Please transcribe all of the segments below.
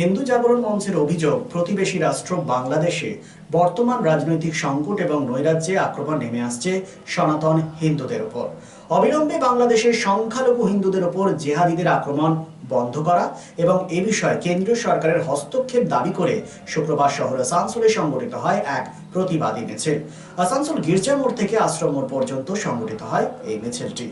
হিন্দু জাগরণ মঞ্চের অভিযোগ, প্রতিবেশী রাষ্ট্র বাংলাদেশে বর্তমান রাজনৈতিক সংকট এবং নৈরাজ্যে আক্রমণ নেমে আসছে সনাতন হিন্দুদের উপর। অবিলম্বে বাংলাদেশের সংখ্যালঘু হিন্দুদের উপর জেহাদিদের আক্রমণ বন্ধ করা এবং এ বিষয়ে কেন্দ্রীয় সরকারের হস্তক্ষেপ দাবি করে শুক্রবার শহর আসানসোলে সংগঠিত হয় এক প্রতিবাদী মিছিল। আসানসোল গির্জা মোড় থেকে আশ্রম মোড় পর্যন্ত সংগঠিত হয় এই মিছিলটি।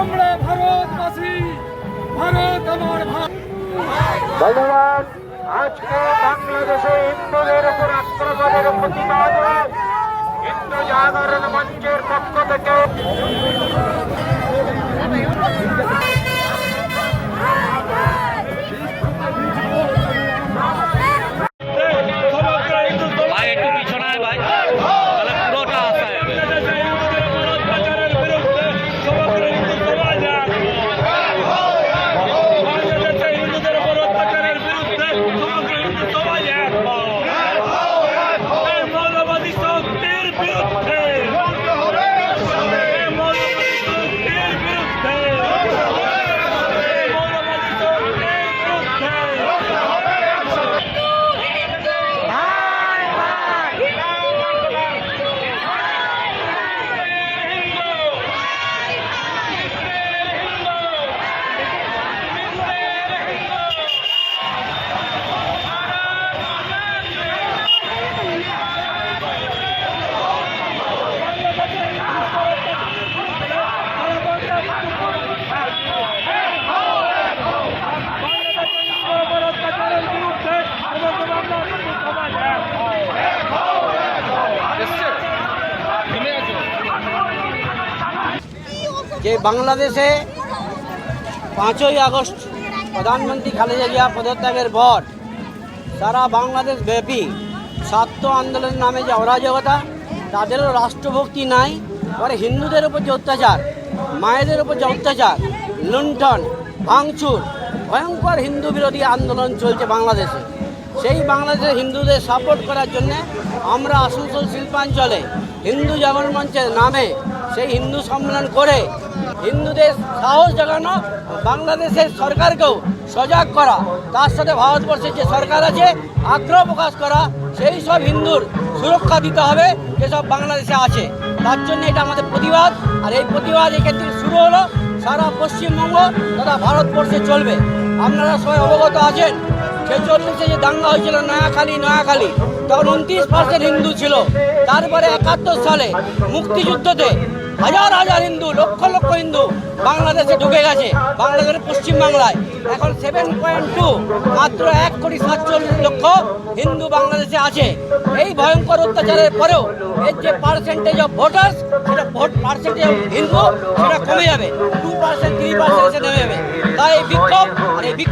আমরা ভারতবাসী ভারত আমার ধন্যবাদ আজকে বাংলাদেশে হিন্দুদের উপর আক্রমণের প্রতিবাদে হিন্দু জাগরণ মঞ্চের পক্ষ থেকে যে বাংলাদেশে পাঁচই আগস্ট প্রধানমন্ত্রী খালেদা জিয়া পদত্যাগের পর সারা বাংলাদেশ ব্যাপী ছাত্র আন্দোলনের নামে যে অরাজকতা, তাদেরও রাষ্ট্রভক্তি নাই পরে হিন্দুদের উপর যে অত্যাচার, মায়েদের উপর যে অত্যাচার, লুণ্ঠন, ভাঙচুর, ভয়ঙ্কর হিন্দু বিরোধী আন্দোলন চলছে বাংলাদেশে। সেই বাংলাদেশের হিন্দুদের সাপোর্ট করার জন্যে আমরা আসানসোল শিল্পাঞ্চলে হিন্দু জাগরণ মঞ্চের নামে সেই হিন্দু সম্মেলন করে হিন্দুদের সাহস জাগানো বাংলাদেশের সরকারকেও সজাগ করা। তার সাথে ভারতবর্ষের যে সরকার আছে, আগ্রহ প্রকাশ করা, সেই সব হিন্দুর সুরক্ষা দিতে হবে, যেসব বাংলাদেশে আছে। তার জন্য এটা আমাদের প্রতিবাদ, আর এই প্রতিবাদ থেকে শুরু হলো সারা পশ্চিমবঙ্গ তথা ভারতবর্ষে চলবে। আপনারা সবাই অবগত আছেন ছেচল্লিশে যে দাঙ্গা হয়েছিল নয়াখালী নয়াখালী, তখন উনত্রিশ পার্সেন্ট হিন্দু ছিল। তারপরে একাত্তর সালে মুক্তিযুদ্ধতে হাজার হাজার হিন্দু, লক্ষ লক্ষ হিন্দু বাংলাদেশে ঢুকে গেছে, বাংলাদেশের পশ্চিমবাংলায়। এখন সেভেন পয়েন্ট টু মাত্র এক কোটি সাতচল্লিশ লক্ষ হিন্দু বাংলাদেশে আছে। এই ভয়ঙ্কর অত্যাচারের পরেও এর যে পার্সেন্টেজ অফ ভোটার্স সেটা ভোট পার্সেন্টেজ অফ হিন্দু, সেটা কমে যাবে। টু পার্সেন্ট থ্রি পার্সেন্ট এসে নেমে যাবে।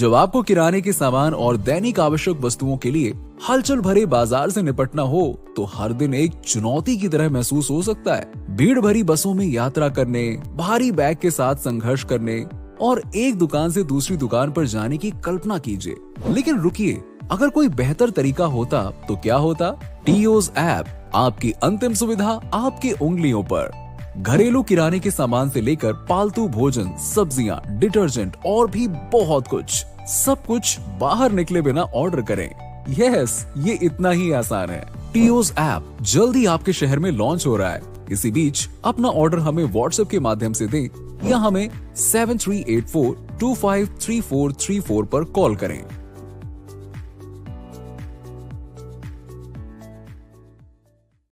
जब आपको किराने के सामान और दैनिक आवश्यक वस्तुओं के लिए हलचल भरे बाज़ार से निपटना हो तो हर दिन एक चुनौती की तरह महसूस हो सकता है। भीड़ भरी बसों में यात्रा करने, भारी बैग के साथ संघर्ष करने और एक दुकान से दूसरी दुकान पर जाने की कल्पना कीजिए। लेकिन रुकिए, अगर कोई बेहतर तरीका होता तो क्या होता? टीओज ऐप, आपकी अंतिम सुविधा आपकी उंगलियों पर। घरेलू किराने के सामान से लेकर पालतू भोजन, सब्ज़ियाँ, डिटर्जेंट और भी बहुत कुछ। सब कुछ बाहर निकले बिना ऑर्डर करें। यस, ये इतना ही आसान है। टीओज ऐप जल्दी आपके शहर में लॉन्च हो रहा है। इसी बीच अपना ऑर्डर हमें व्हाट्सएप के माध्यम से दें या हमें seven three eight four two five three four three four पर कॉल करें।